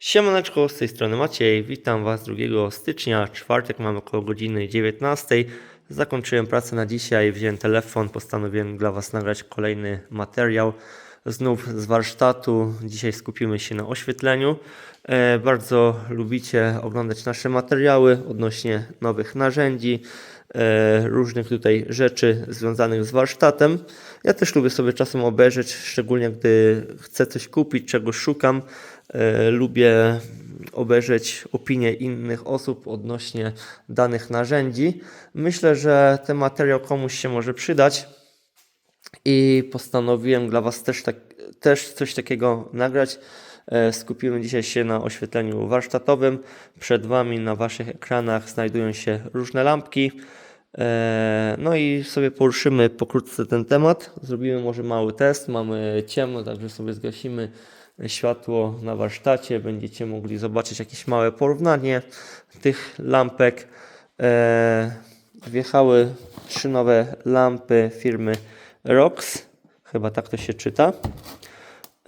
Siemaneczko, z tej strony Maciej, witam Was 2 stycznia, czwartek, mamy około godziny 19. Zakończyłem pracę na dzisiaj, wziąłem telefon, postanowiłem dla Was nagrać kolejny materiał. Znów z warsztatu, dzisiaj skupimy się na oświetleniu. E, bardzo lubicie oglądać nasze materiały odnośnie nowych narzędzi, e, różnych tutaj rzeczy związanych z warsztatem. Ja też lubię sobie czasem obejrzeć, szczególnie gdy chcę coś kupić, czego szukam. E, Lubię obejrzeć opinie innych osób odnośnie danych narzędzi. Myślę, że ten materiał komuś się może przydać i postanowiłem dla Was też, tak, też coś takiego nagrać. E, Skupimy dzisiaj się na oświetleniu warsztatowym. Przed Wami na Waszych ekranach znajdują się różne lampki. E, No i sobie poruszymy pokrótce ten temat. Zrobimy może mały test. Mamy ciemno, także sobie zgasimy światło na warsztacie. Będziecie mogli zobaczyć jakieś małe porównanie tych lampek. E, Wjechały trzy nowe lampy firmy Rox. Chyba tak to się czyta.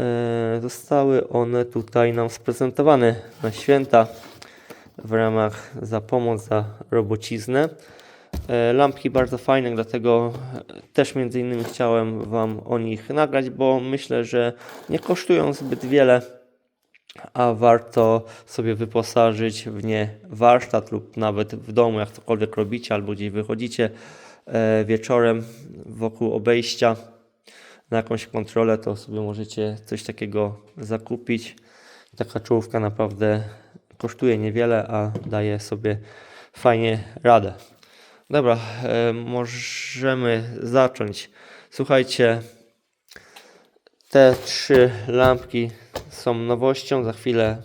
E, Zostały one tutaj nam sprezentowane na święta w ramach za pomoc za robociznę. E, Lampki bardzo fajne, dlatego też między innymi chciałem Wam o nich nagrać, bo myślę, że nie kosztują zbyt wiele, a warto sobie wyposażyć w nie warsztat lub nawet w domu, jak cokolwiek robicie albo gdzieś wychodzicie e, wieczorem wokół obejścia na jakąś kontrolę, to sobie możecie coś takiego zakupić. Taka czołówka naprawdę kosztuje niewiele, a daje sobie fajnie radę. Dobra, e, możemy zacząć. Słuchajcie, te trzy lampki są nowością, za chwilę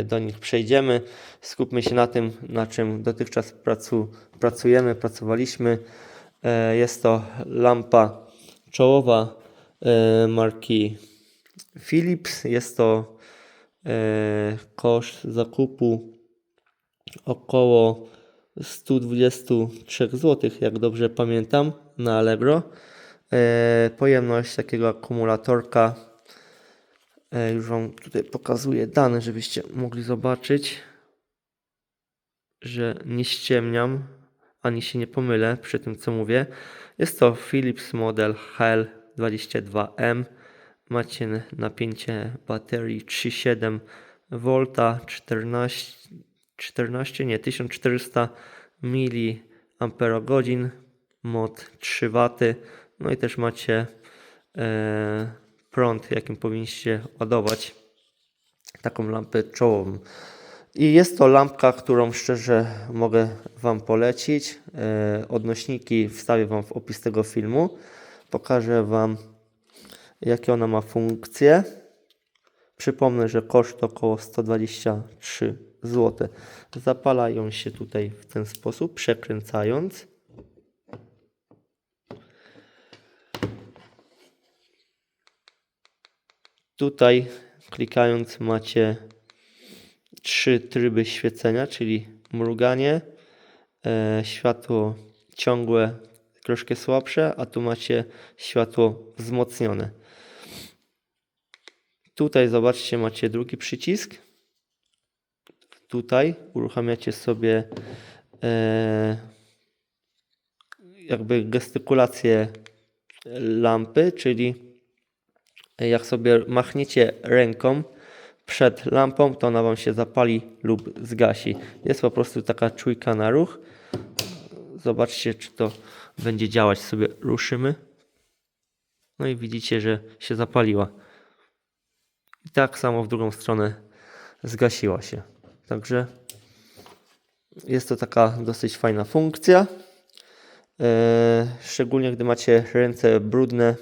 e, do nich przejdziemy. Skupmy się na tym, na czym dotychczas pracu, pracujemy, pracowaliśmy. E, Jest to lampa czołowa marki Philips. Jest to koszt zakupu około 123 zł, jak dobrze pamiętam, na Allegro. E, pojemność takiego akumulatorka, e, już Wam tutaj pokazuję dane, żebyście mogli zobaczyć, że nie ściemniam, ani się nie pomylę przy tym, co mówię. Jest to Philips model HL22M. Macie napięcie baterii 3,7 V, 14, 14 nie, 1400 mAh, mod 3 W. No i też macie e, prąd, jakim powinniście ładować taką lampę czołową. I jest to lampka, którą szczerze mogę Wam polecić. E, odnośniki wstawię Wam w opis tego filmu. Pokażę Wam, jakie ona ma funkcje. Przypomnę, że koszt około 123 zł. Zapalają się tutaj w ten sposób, przekręcając. Tutaj klikając macie trzy tryby świecenia, czyli mruganie, e, światło ciągłe, troszkę słabsze, a tu macie światło wzmocnione. Tutaj zobaczcie, macie drugi przycisk. Tutaj uruchamiacie sobie e, jakby gestykulację lampy, czyli jak sobie machniecie ręką przed lampą, to ona Wam się zapali lub zgasi. Jest po prostu taka czujka na ruch. Zobaczcie, czy to będzie działać. Sobie ruszymy. No i widzicie, że się zapaliła. I tak samo w drugą stronę zgasiła się. Także jest to taka dosyć fajna funkcja. E, szczególnie gdy macie ręce brudne,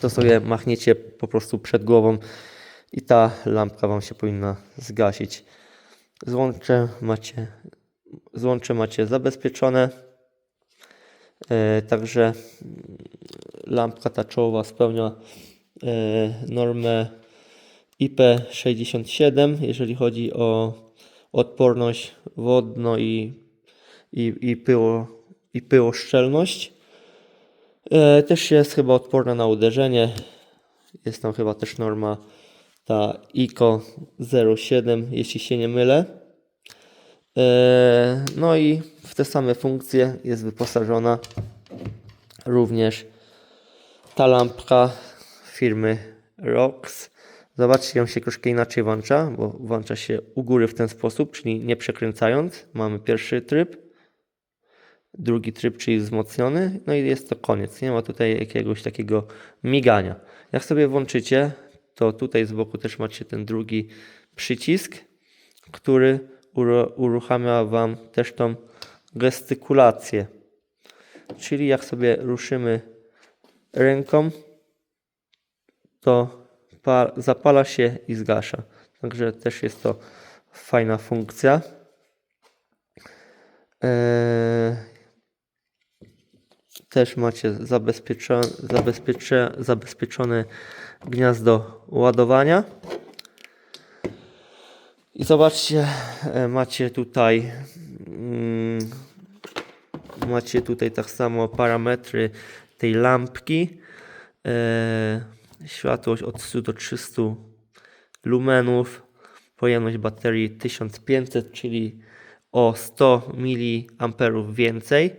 to sobie machniecie po prostu przed głową i ta lampka Wam się powinna zgasić. Złącze macie, złącze macie zabezpieczone. E, także lampka ta czołowa spełnia e, normę IP67, jeżeli chodzi o odporność wodno i, i, i, pyło, i pyłoszczelność. E, też jest chyba odporna na uderzenie. Jest tam chyba też norma ta ICO 07, jeśli się nie mylę. E, No i w te same funkcje jest wyposażona również ta lampka firmy ROX. Zobaczcie, ją się troszkę inaczej włącza, bo włącza się u góry w ten sposób, czyli nie przekręcając. Mamy pierwszy tryb, drugi tryb, czyli wzmocniony, no i jest to koniec. Nie ma tutaj jakiegoś takiego migania. Jak sobie włączycie, to tutaj z boku też macie ten drugi przycisk, który uruchamia Wam też tą gestykulację. Czyli jak sobie ruszymy ręką, to pa- zapala się i zgasza. Także też jest to fajna funkcja. Eee, też macie zabezpieczone gniazdo ładowania. I zobaczcie, e, macie tutaj mm, macie tutaj tak samo parametry tej lampki. E, światłość od 100 do 300 lumenów, pojemność baterii 1500, czyli o 100 mA więcej.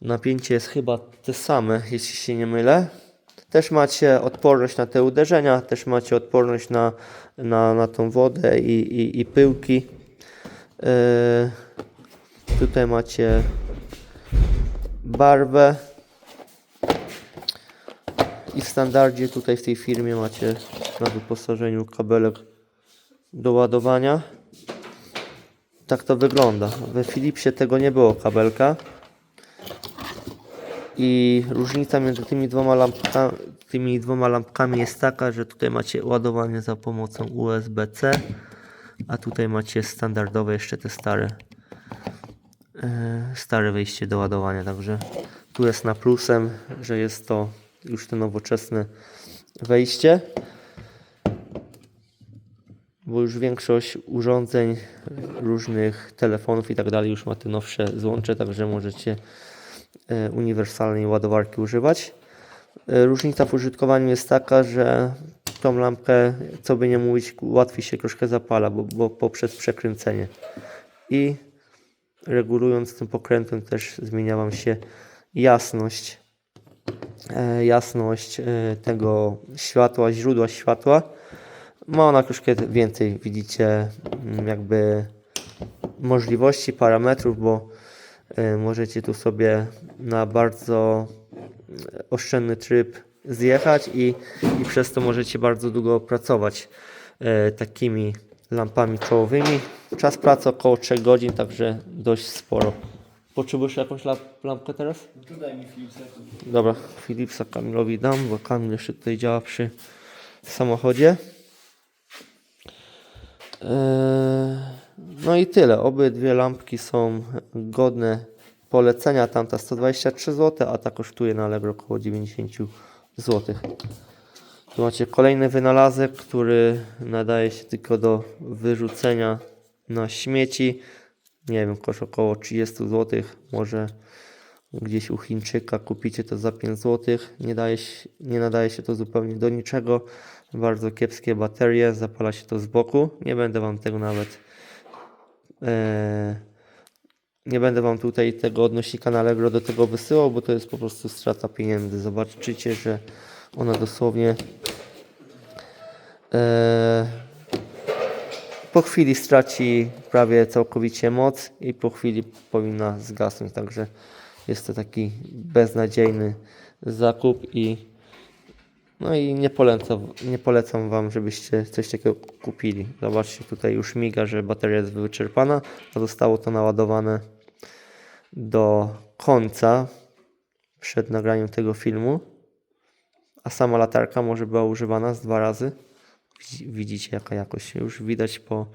Napięcie jest chyba te same, jeśli się nie mylę. Też macie odporność na te uderzenia, też macie odporność na, na, na tą wodę i, i, i pyłki. E, tutaj macie barwę. I w standardzie tutaj w tej firmie macie na wyposażeniu kabelek do ładowania. Tak to wygląda. We Philipsie tego nie było kabelka. I różnica między tymi dwoma lampkami, tymi dwoma lampkami jest taka, że tutaj macie ładowanie za pomocą USB-C, a tutaj macie standardowe jeszcze te stare e, stare wejście do ładowania, także tu jest na plusem, że jest to już to nowoczesne wejście, bo już większość urządzeń, różnych telefonów i tak dalej już ma te nowsze złącze, także możecie e, uniwersalnej ładowarki używać. E, Różnica w użytkowaniu jest taka, że tą lampkę, co by nie mówić, łatwiej się troszkę zapala, bo, bo poprzez przekręcenie. I regulując tym pokrętem też zmienia Wam się jasność, jasność e, tego światła, źródła światła. Ma ona troszkę więcej, widzicie, mm, jakby możliwości, parametrów, bo e, możecie tu sobie na bardzo e, oszczędny tryb zjechać i, i przez to możecie bardzo długo pracować e, takimi lampami czołowymi. Czas pracy około 3 godzin, także dość sporo. Potrzebujesz jakąś lamp- lampkę teraz? Dodaj mi Philipsa. Dobra, Philipsa Kamilowi dam, bo Kamil jeszcze tutaj działa przy samochodzie. Eee, No i tyle. Obydwie lampki są godne polecenia. Tamta 123 zł, a ta kosztuje na Allegro około 90 zł. Tu macie kolejny wynalazek, który nadaje się tylko do wyrzucenia na śmieci. Nie wiem, koszt około 30 zł. Może gdzieś u Chińczyka kupicie to za 5 zł. Nie, daje się, nie nadaje się to zupełnie do niczego. Bardzo kiepskie baterie, zapala się to z boku. Nie będę Wam tego nawet. E, nie będę Wam tutaj tego odnosika na Allegro do tego wysyłał, bo to jest po prostu strata pieniędzy. Zobaczycie, że ona dosłownie e, po chwili straci prawie całkowicie moc i po chwili powinna zgasnąć. Także jest to taki beznadziejny zakup i no i nie polecam, nie polecam Wam, żebyście coś takiego kupili. Zobaczcie, tutaj już miga, że bateria jest wyczerpana, a zostało to naładowane do końca przed nagraniem tego filmu. A sama latarka może była używana z dwa razy. Widzi- Widzicie jaka jakość. Już widać po,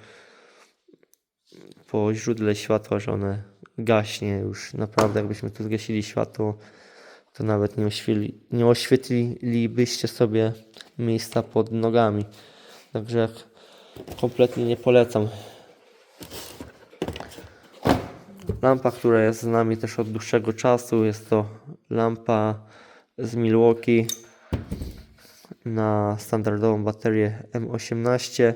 po źródle światła, że one gaśnie już. Naprawdę jakbyśmy tu zgasili światło, to nawet nie, oświetli, nie oświetlilibyście sobie miejsca pod nogami. Także kompletnie nie polecam. Lampa, która jest z nami też od dłuższego czasu, jest to lampa z Milwaukee na standardową baterię M18.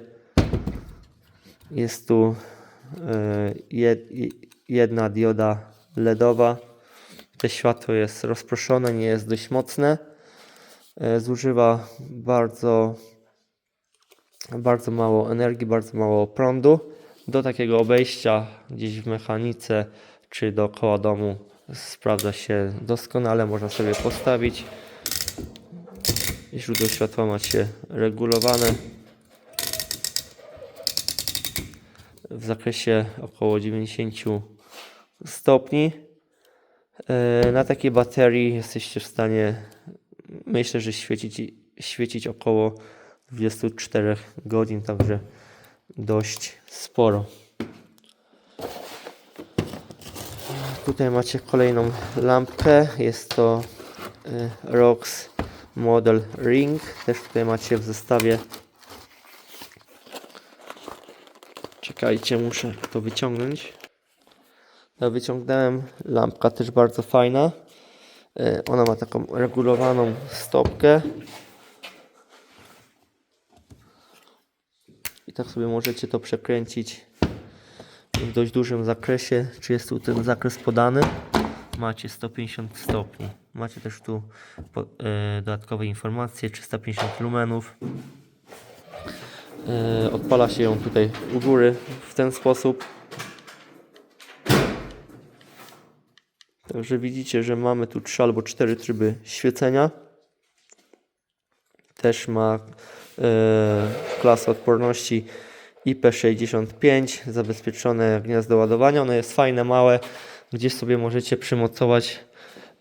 Jest tu e, jed, jedna dioda LEDowa. To światło jest rozproszone, nie jest dość mocne. E, Zużywa bardzo, bardzo mało energii, bardzo mało prądu. Do takiego obejścia gdzieś w mechanice czy dookoła domu sprawdza się doskonale. Można sobie postawić. Źródło światła macie regulowane w zakresie około 90 stopni. E, Na takiej baterii jesteście w stanie, myślę, że świecić, świecić około 24 godzin, także dość sporo. Tutaj macie kolejną lampkę. Jest to y, ROX Model Ring. Też tutaj macie w zestawie. Czekajcie, muszę to wyciągnąć. Ja wyciągnąłem. Lampka też bardzo fajna. Y, Ona ma taką regulowaną stopkę. I tak sobie możecie to przekręcić w dość dużym zakresie. Czy jest tu ten zakres podany? Macie 150 stopni. Macie też tu e, dodatkowe informacje 350 lumenów. E, odpala się ją tutaj u góry w ten sposób. Także widzicie, że mamy tu 3 albo 4 tryby świecenia. Też ma e, klasę odporności IP65, zabezpieczone gniazdo ładowania. Ono jest fajne, małe, gdzieś sobie możecie przymocować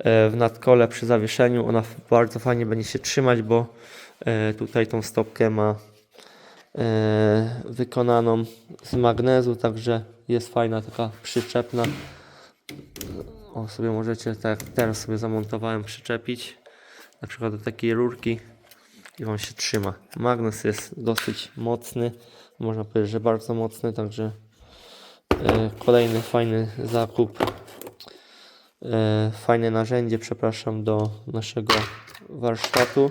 w nadkole przy zawieszeniu. Ona bardzo fajnie będzie się trzymać, bo e, tutaj tą stopkę ma e, wykonaną z magnezu, także jest fajna, taka przyczepna. O, sobie możecie, tak jak teraz sobie zamontowałem, przyczepić na przykład do takiej rurki i on się trzyma. Magnes jest dosyć mocny, można powiedzieć, że bardzo mocny, także e, kolejny fajny zakup, e, fajne narzędzie, przepraszam, do naszego warsztatu.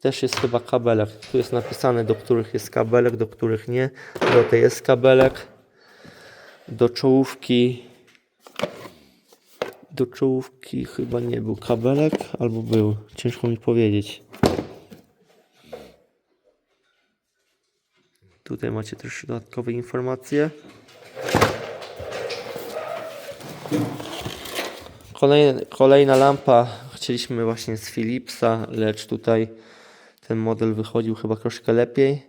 Też jest chyba kabelek. Tu jest napisane, do których jest kabelek, do których nie. Do tej jest kabelek. Do czołówki. Do czołówki chyba nie był kabelek, albo był. Ciężko mi powiedzieć. Tutaj macie też dodatkowe informacje. Kolejna, kolejna lampa. Chcieliśmy właśnie z Philipsa, lecz tutaj ten model wychodził chyba troszkę lepiej.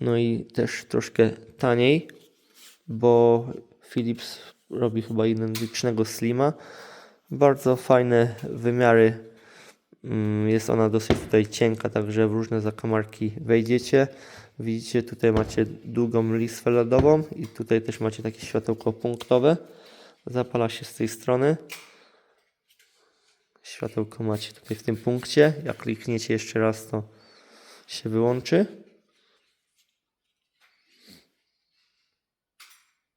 No i też troszkę taniej, bo Philips robi chyba identycznego Slima. Bardzo fajne wymiary. Mm, Jest ona dosyć tutaj cienka, także w różne zakamarki wejdziecie. Widzicie, tutaj macie długą listwę LEDową i tutaj też macie takie światełko punktowe. Zapala się z tej strony. Światełko macie tutaj w tym punkcie. Jak klikniecie jeszcze raz, to się wyłączy.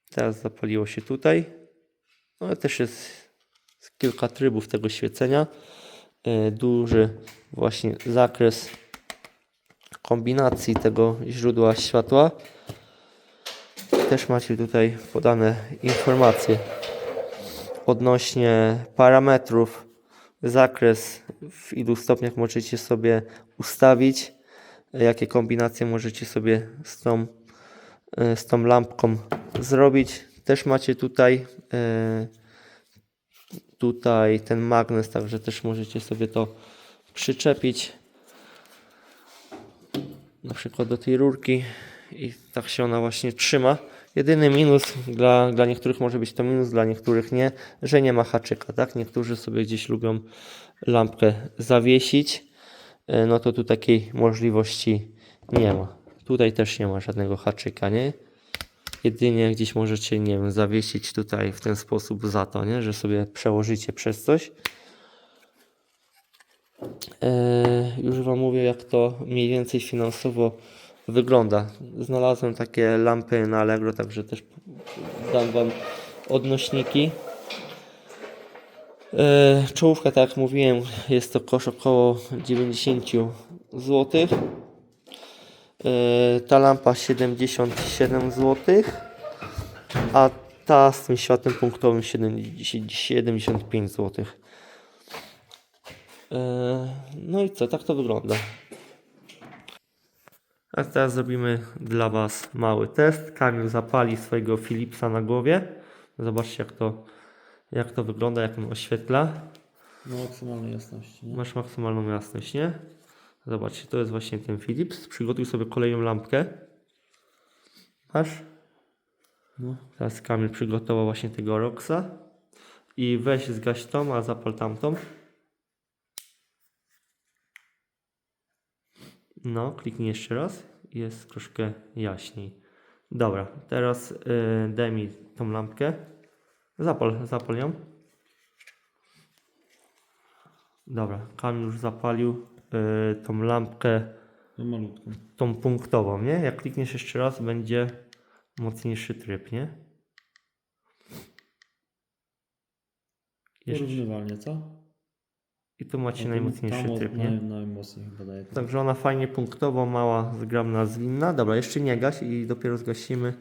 Teraz zapaliło się tutaj. No też jest kilka trybów tego świecenia. E, Duży właśnie zakres kombinacji tego źródła światła. Też macie tutaj podane informacje odnośnie parametrów, zakres, w ilu stopniach możecie sobie ustawić, jakie kombinacje możecie sobie z tą, e, z tą lampką zrobić. Też macie tutaj e, tutaj ten magnes, także też możecie sobie to przyczepić na przykład do tej rurki i tak się ona właśnie trzyma. Jedyny minus dla, dla niektórych może być to minus, dla niektórych nie, że nie ma haczyka, tak? Niektórzy sobie gdzieś lubią lampkę zawiesić, e, no to tu takiej możliwości nie ma. Tutaj też nie ma żadnego haczyka, nie? Jedynie gdzieś możecie, nie wiem, zawiesić tutaj w ten sposób za to, nie? Że sobie przełożycie przez coś. E, już Wam mówię, jak to mniej więcej finansowo wygląda. Znalazłem takie lampy na Allegro, także też dam Wam odnośniki. E, Czołówka, tak jak mówiłem, jest to kosz około 90 zł. Yy, ta lampa 77 zł. A ta z tym światłem punktowym 70 75 zł. Yy, No i co, tak to wygląda. A teraz zrobimy dla Was mały test. Kamil zapali swojego Philipsa na głowie. Zobaczcie jak to, jak to wygląda, jak on oświetla. No maksymalnej jasności, nie? Masz maksymalną jasność, nie? Zobaczcie, to jest właśnie ten Philips. Przygotuj sobie kolejną lampkę. Masz? No. Teraz Kamil przygotował właśnie tego Roxa. I weź zgaś tą, a zapal tamtą. No, kliknij jeszcze raz. Jest troszkę jaśniej. Dobra, teraz yy, daj mi tą lampkę. Zapal, zapal ją. Dobra, Kamil już zapalił yy, tą lampkę, No malutką. tą punktową, nie? Jak klikniesz jeszcze raz, będzie mocniejszy tryb, nie? Jeszcze. Porównywalnie, co? I tu macie No, najmocniejszy tam tryb, nie? Naj, najmocniej chyba daje. Także ona fajnie punktowo, mała, zgrabna, zwinna. Dobra, jeszcze nie gaś i dopiero zgasimy,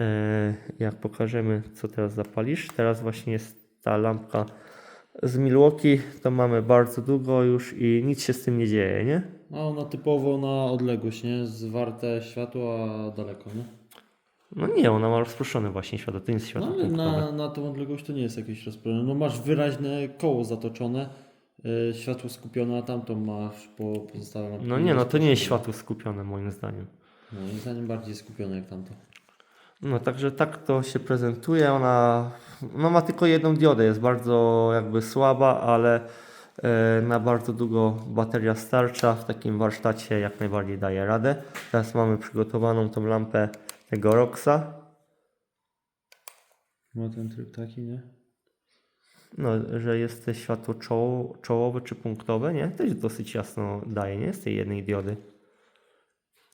e, jak pokażemy, co teraz zapalisz. Teraz właśnie jest ta lampka z Milwaukee. To mamy bardzo długo już i nic się z tym nie dzieje, nie? A ona typowo na odległość, nie? Zwarte światło, a daleko, nie? No nie, ona ma rozproszone właśnie światło, to nie jest światło No ale na, na tą odległość to nie jest jakieś rozproszone. No masz wyraźne koło zatoczone, światło skupione, a tamtą masz po pozostałe lampki No nie, no to nie jest światło skupione moim zdaniem. Moim zdaniem bardziej skupione jak tamto. No także tak to się prezentuje. Ona no, ma tylko jedną diodę, jest bardzo jakby słaba, ale e, na bardzo długo bateria starcza. W takim warsztacie jak najbardziej daje radę. Teraz mamy przygotowaną tą lampę tego Roxa. Ma ten tryb taki, nie? No, że jest światło czoło, czołowe czy punktowe, nie? Też dosyć jasno daje, nie? Z tej jednej diody.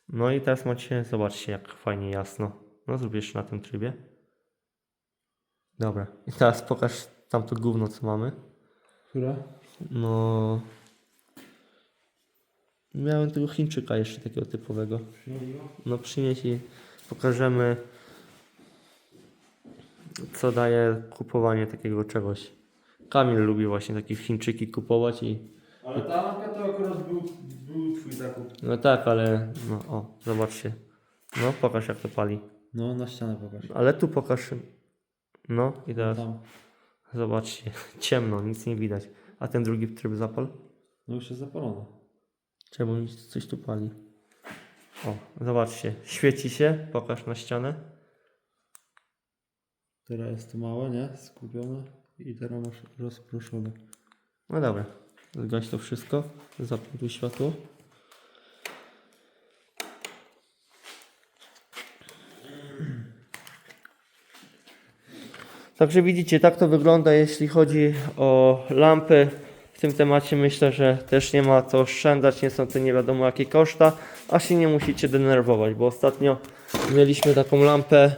No i teraz macie, zobaczcie jak fajnie jasno. No jeszcze na tym trybie. Dobra. I teraz pokaż tamto gówno co mamy. Która? No. Miałem tego Chińczyka jeszcze takiego typowego. No przynieś i pokażemy co daje kupowanie takiego czegoś. Kamil lubi właśnie takie Chińczyki kupować i Ale ta lampka to akurat był, był twój zakup. no tak, ale no o, zobaczcie. No pokaż jak to pali. No na ścianę pokaż. Ale tu pokaż. No i teraz Tam. zobaczcie. Ciemno, nic nie widać. A ten drugi tryb zapal? No już jest zapalone. Czemu mi coś tu pali? O, zobaczcie. Świeci się. Pokaż na ścianę. Teraz jest to małe, nie? Skupione. I teraz masz rozproszone. No dobra. Zgaś to wszystko. Zapnij światło. Także widzicie, tak to wygląda, jeśli chodzi o lampy. W tym temacie myślę, że też nie ma co oszczędzać, nie są to nie wiadomo jakie koszta, a się nie musicie denerwować, bo ostatnio mieliśmy taką lampę,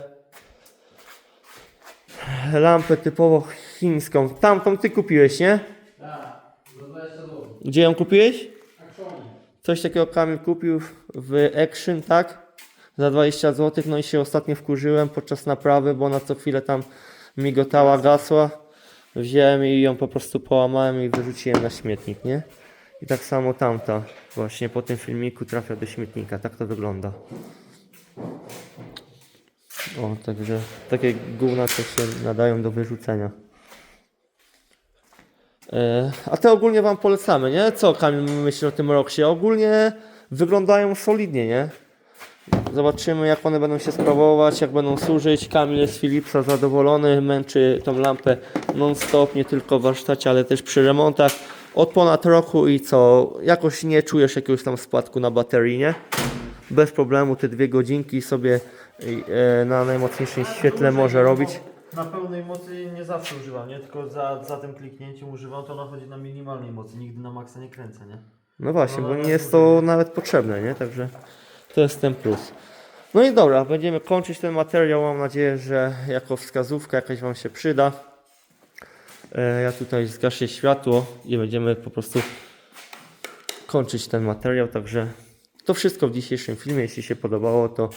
lampę typowo chińską. Tamtą ty kupiłeś, nie? Tak, za 20 zł. Gdzie ją kupiłeś? Coś takiego Kamil kupił w Action, tak? Za 20 zł. No i się ostatnio wkurzyłem podczas naprawy, bo ona co chwilę tam migotała, gasła. Wziąłem i ją po prostu połamałem i wyrzuciłem na śmietnik, nie? I tak samo tamta właśnie po tym filmiku trafia do śmietnika. Tak to wygląda. O, także takie gówna to się nadają do wyrzucenia. E, A te ogólnie Wam polecamy, nie? Co Kamil myśli o tym Roxie? Ogólnie wyglądają solidnie, nie? Zobaczymy jak one będą się sprawować, jak będą służyć. Kamil jest Philipsa zadowolony, męczy tą lampę non-stop, nie tylko w warsztacie, ale też przy remontach. Od ponad roku i co? Jakoś nie czujesz jakiegoś tam spadku na baterii, nie? Bez problemu te dwie godzinki sobie e, na najmocniejszym świetle może robić. Na pełnej mocy nie zawsze używam, nie? Tylko za, za tym kliknięciem używam, to ona chodzi na minimalnej mocy. Nigdy na maksa nie kręcę, nie? No właśnie, No, bo nie jest słuchaj. to nawet potrzebne, nie? Także to jest ten plus. No i dobra, będziemy kończyć ten materiał. Mam nadzieję, że jako wskazówka jakaś Wam się przyda. E, Ja tutaj zgaszę światło i będziemy po prostu kończyć ten materiał, także to wszystko w dzisiejszym filmie. Jeśli się podobało, to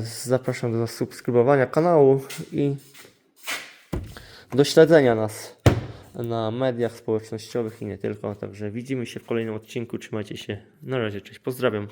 zapraszam do subskrybowania kanału i do śledzenia nas na mediach społecznościowych i nie tylko. Także widzimy się w kolejnym odcinku. Trzymajcie się. Na razie, cześć. Pozdrawiam.